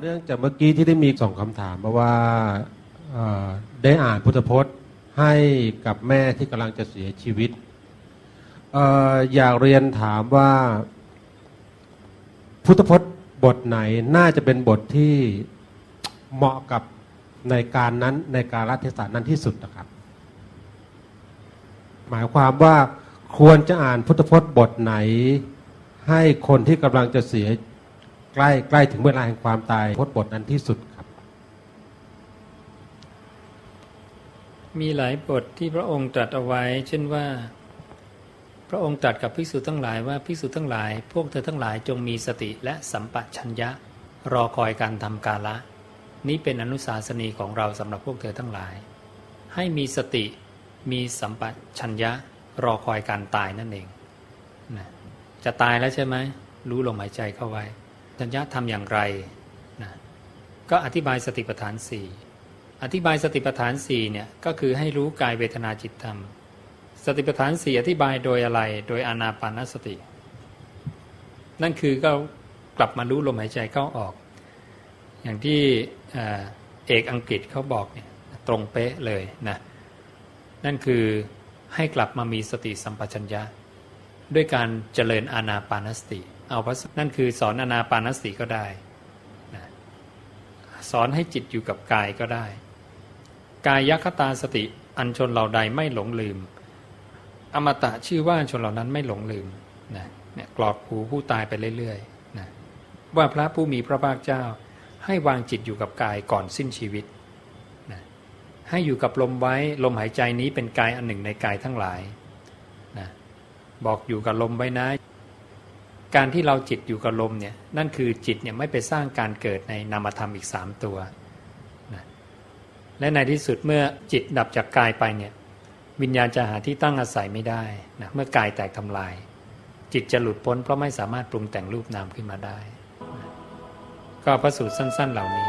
เนื่องจากเมื่อกี้ที่ได้มีส่งคำถามมาว่าเอ่อได้อ่านพุทธพจน์ให้กับแม่ที่กำลังจะเสียชีวิตอออยากเรียนถามว่า พุทธพจน์บทไหนน่าจะเป็นบทที่เหมาะกับในการนั้นในการรัฐศาสตร์นั้นที่สุดนะครับ หมายความว่าควรจะอ่านพุทธพจน์บทไหน ให้คนที่กำลังจะเสีย ใกล้ใกล้ถึงเวลาแห่งความตายพจน์บทนั้นที่สุดครับ มีหลายบทที่พระองค์ตรัสเอาไว้ เช่นว่า พระองค์ตรัสกับภิกษุทั้งหลายว่าภิกษุทั้งหลาย พวกเธอทั้งหลายจงมีสติและสัมปชัญญะรอคอยการทำกาละ นี้เป็นอนุสาสนีของเราสำหรับพวกเธอทั้งหลาย ให้มีสติมีสัมปชัญญะรอคอยการตายนั่นเองนะจะตายแล้วใช่ไหมรู้ลมหายใจเข้าไว้ ชัญญะทำอย่างไรนะก็อธิบายสติปัฏฐานสี่อธิบายสติปัฏฐานสี่เนี่ยก็คือให้รู้กายเวทนาจิตธรรม สติปัฏฐานสี่อธิบายโดยอะไร โดยอานาปานสติ นั่นคือก็กลับมารู้ลมหายใจเข้าออก อย่างที่เอกอังกฤษเขาบอกเนี่ยตรงเป๊ะเลยนะนั่นคือให้กลับมามีสติสัมปชัญญะ ด้วยการเจริญอานาปานสติ เอาพระนั่นคือสอนอานาปานสติก็ได้สอนให้จิตอยู่กับกายก็ได้ กายคตาสติอันชนเหล่าใดไม่หลงลืม อมตะชื่อว่าชนเหล่านั้นไม่หลงลืมนะเนี่ยกรอบหูผู้ตายไปเรื่อยๆนะว่าพระผู้มีพระภาคเจ้า ให้วางจิตอยู่กับกายก่อนสิ้นชีวิตนะให้อยู่กับลมไว้ลมหายใจนี้เป็นกายอันหนึ่งในกายทั้งหลายนะ บอกอยู่กับลมไว้นะ การที่เราจิตอยู่กับลมเนี่ยนั่นคือจิตเนี่ยไม่ไปสร้างการเกิดในนามธรรมอีกสามตัวนะและในที่สุดเมื่อจิตดับจากกายไปเนี่ยวิญญาณจะหาที่ตั้งอาศัยไม่ได้นะเมื่อกายแตกทำลาย จิตจะหลุดพ้นเพราะไม่สามารถปรุงแต่งรูปนามขึ้นมาได้นะก็พระสูตรสั้น ๆ เหล่านี้